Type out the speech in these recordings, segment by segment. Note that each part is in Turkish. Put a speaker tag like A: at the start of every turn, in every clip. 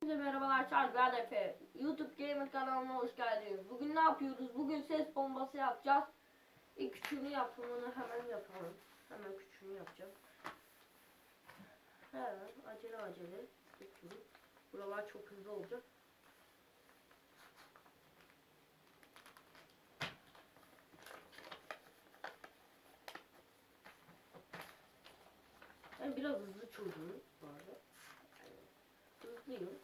A: Herkese merhabalar Charles ben. YouTube Gamer kanalına hoş geldiniz. Bugün ne yapıyoruz? Bugün ses bombası yapacağız. İlk küçüğünü yapımını hemen yapalım. Hemen küçüğünü yapacağım. Hemen acele acele yapıyorum. Buralar çok hızlı olacak. Ben biraz hızlı çocuğum bu arada. Hızlıyım.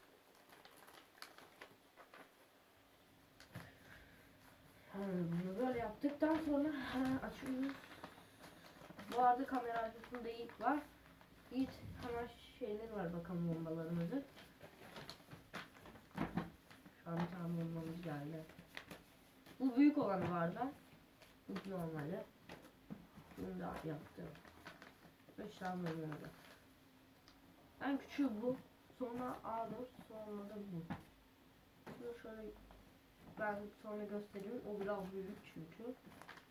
A: Ha, Bunu böyle yaptıktan sonra açıyoruz. Bu arada kamera arkasında Yiğit var. Yiğit hemen şeyler var bakalım bombalarımızı. Şu an bir tane bombamız geldi. Bu büyük olanı var da. Bu normali. Bunu da yaptım. Üç tane bombaları. En küçüğü bu. Sonra A4. Sonra da bu. Bunu şöyle ben sonra göstereyim. O biraz büyük çünkü.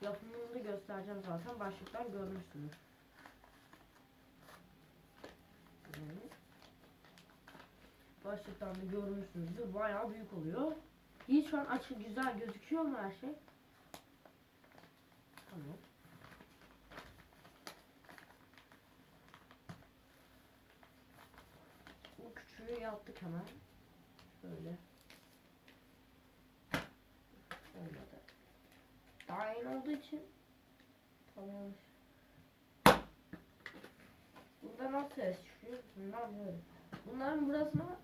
A: Yapımını da göstereceğim zaten. Başlıktan görmüşsünüz. Başlıktan da görmüşsünüzdür. Bayağı büyük oluyor. İyi şu an açık güzel gözüküyor mu her şey? Tamam. Bu küçüğü yaptık hemen. Şöyle. Olmadı. Daha yeni olduğu için tamam. Burada nasıl çıkıyor? Bunlar böyle. Bunların burasına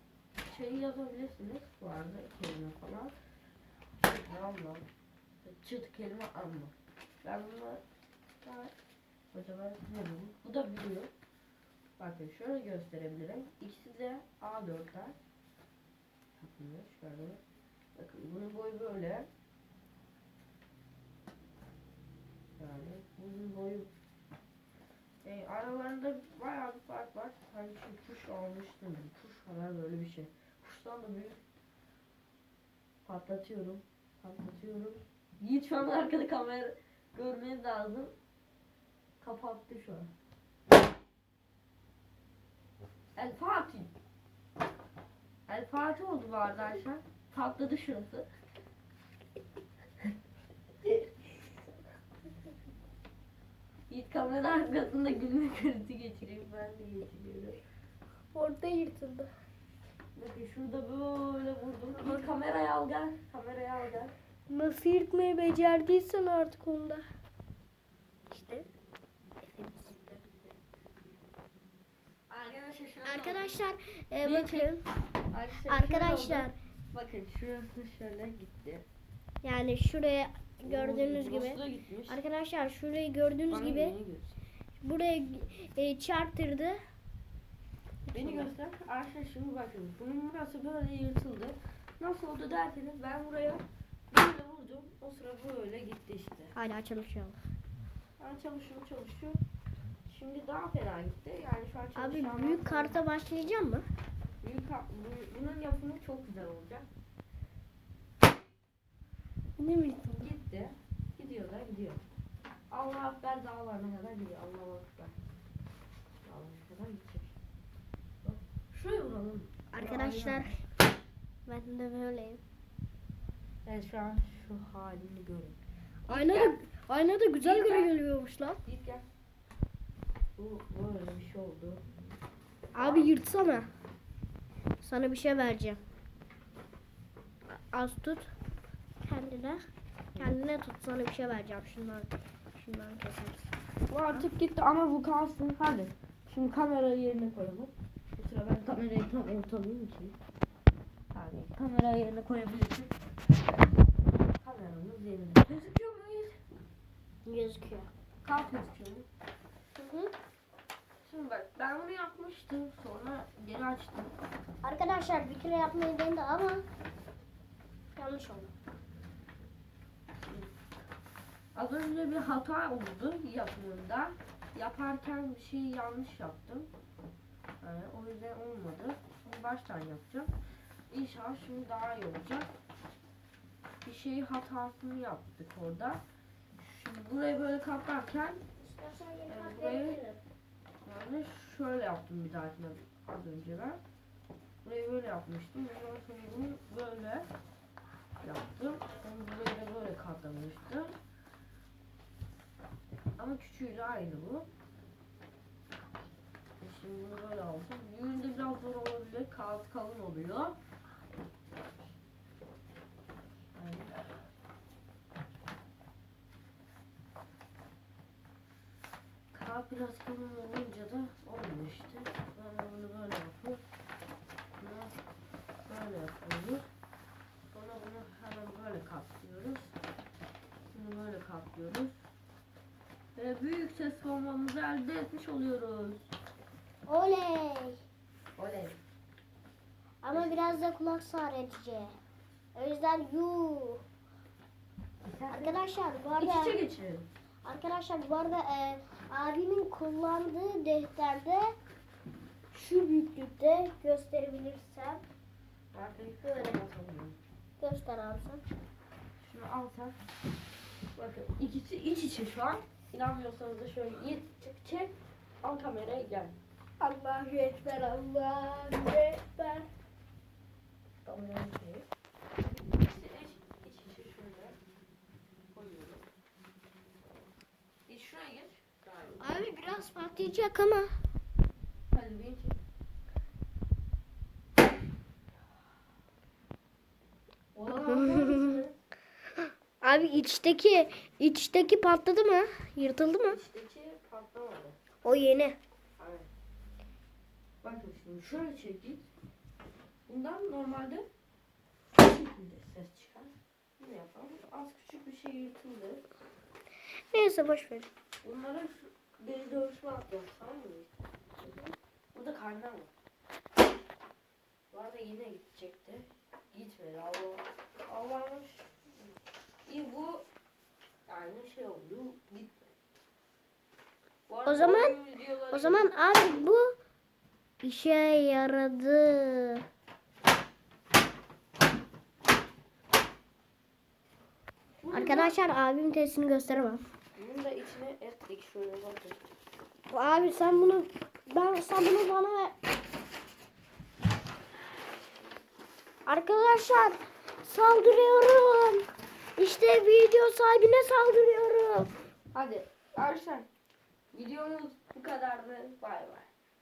A: şey yazabilirsiniz. Bu arada kelime falan. Çıt Allah. Çıt kelime anla. Ben bunu daha acaba ne bu? Da biliyor. Bakın şöyle gösterebilirim. İkisi de A4'ler. Yapılıyor şöyle. Bakın bunun boyu böyle. Yani bunun boyu e, aralarında bayağı bir fark var. Sanki kuş almıştım. Kuş kadar böyle bir şey. Kuştan da büyük. Patlatıyorum. Patlatıyorum. Yiğit şu an arkada kamera görmeniz lazım. Kapattı şu an. El Fatih. El Fatih oldu bu arkadaşlar. Patladı şurası. Yiğit kamera arkasında gülme krizi geçiriyor. Ben de geçiriyorum.
B: Orada yırtıldı.
A: Bakın şurada böyle vurdum. Yiğit kamerayı al gel. Kamerayı al gel.
B: Nasıl yırtmayı becerdiysen artık onda. İşte.
A: Arkadaşlar
B: e, bakın.
A: Arkadaşlar. Bakın şurası şöyle gitti.
B: yani şuraya gördüğünüz gibi. Arkadaşlar şurayı gördüğünüz
A: Bana
B: gibi buraya e, çarptırdı.
A: Beni göster. Arkadaşlar şimdi bakın. Bunun burası böyle yırtıldı. Nasıl oldu derseniz ben buraya böyle vurdum. O sıra böyle gitti işte.
B: Hala çalışıyor.
A: Ben çalışıyor çalışıyor. Şimdi daha fena gitti. Yani şu an
B: Abi
A: çalışan
B: büyük karta başlayacağım mı?
A: Büyük kart. bu- Bunun yapımı çok güzel olacak.
B: Ne mi?
A: Gitti. Gidiyor da gidiyor. Allah Ekber dağlarına kadar gidiyor. Allah Ekber. Dağlarına kadar gidecek. Bak, Şuraya vuralım.
B: Arkadaşlar ben de böyleyim.
A: Evet şu an şu halini görün.
B: Aynada aynada güzel
A: İlk ben-
B: görünüyormuş lan.
A: Git gel. Bu böyle bir şey oldu.
B: Abi yırtsana. Sana bir şey vereceğim. Az tut. Kendine. Kendine tut. Sana bir şey vereceğim. Şundan şundan keseriz.
A: Bu artık gitti ama bu kalsın. Hadi. Şimdi kamerayı yerine koyalım. Bu sıra ben kamerayı tam ortalayayım için. Hadi kamerayı yerine koyabilirsin. Kameramız yerinde. Gözüküyor muyuz?
B: Gözüküyor.
A: Kalk gözüküyor mu? Şimdi bak ben bunu yapmıştım. Sonra geri açtım.
B: Arkadaşlar bir kere yapmayı denedi ama yanlış oldu.
A: Az önce bir hata oldu yapımında. Yaparken bir şey yanlış yaptım. Yani o yüzden olmadı. Şimdi baştan yapacağım. İnşallah şimdi daha iyi olacak. Bir şey hatasını yaptık orada. Şimdi burayı böyle kaplarken yani burayı yani şöyle yaptım bir dahakine az önce ben. Burayı böyle yapmıştım. Ondan sonra bunu böyle yaptım. Sonra burayı da böyle katlamıştım. Ama küçüğüyle aynı bu. E Şimdi bunu böyle aldım. Düğünde biraz zor olabilir. Kağıt kalın oluyor. Kağıt biraz kalın olunca da olmuyor işte. Ben bunu böyle yapıyorum. Bunu böyle yapıyoruz. Sonra bunu hemen böyle katlıyoruz. Bunu böyle katlıyoruz. Ve büyük ses bombamızı elde etmiş oluyoruz.
B: Oley.
A: Oley.
B: Ama biraz da kulak sağır edici. O yüzden yuh. Arkadaşlar bu
A: İç
B: arada
A: içe geçirelim.
B: arkadaşlar bu arada e, abimin kullandığı defterde şu büyüklükte gösterebilirsem
A: böyle
B: göster abi sen.
A: Şunu al sen. Bakın ikisi iç içe şu an. İnanmıyorsanız da şöyle iç çek. Al kameraya gel.
B: Allahu Ekber, Allahu Ekber.
A: Daha iyi.
B: Abi biraz patlayacak ama.
A: Hadi bir çek. Olamaz.
B: Abi içteki içteki patladı mı? Yırtıldı mı?
A: İçteki patlamadı.
B: O yeni.
A: Aynen. Bakın şimdi şöyle çektik. Bundan normalde bu şekilde ses çıkar. Bunu yapalım. Az küçük bir şey yırtıldı.
B: Neyse boş ver.
A: Bunlara deri dövüşme atacağız tamam mı? Burada karnı var. Bu arada yine gidecekti. Gitmedi. Allah Allah'mış. İyi bu yani şey oldu. Gitmedi.
B: O zaman- O zaman abi bu işe yaradı. Arkadaşlar abim testini gösteremem.
A: Bunun da içine ettik şöyle bakın.
B: Abi sen bunu ben sen bunu bana ver. Arkadaşlar saldırıyorum. İşte video sahibine saldırıyorum.
A: Hadi Arsen videomuz bu kadardı. Bay bay.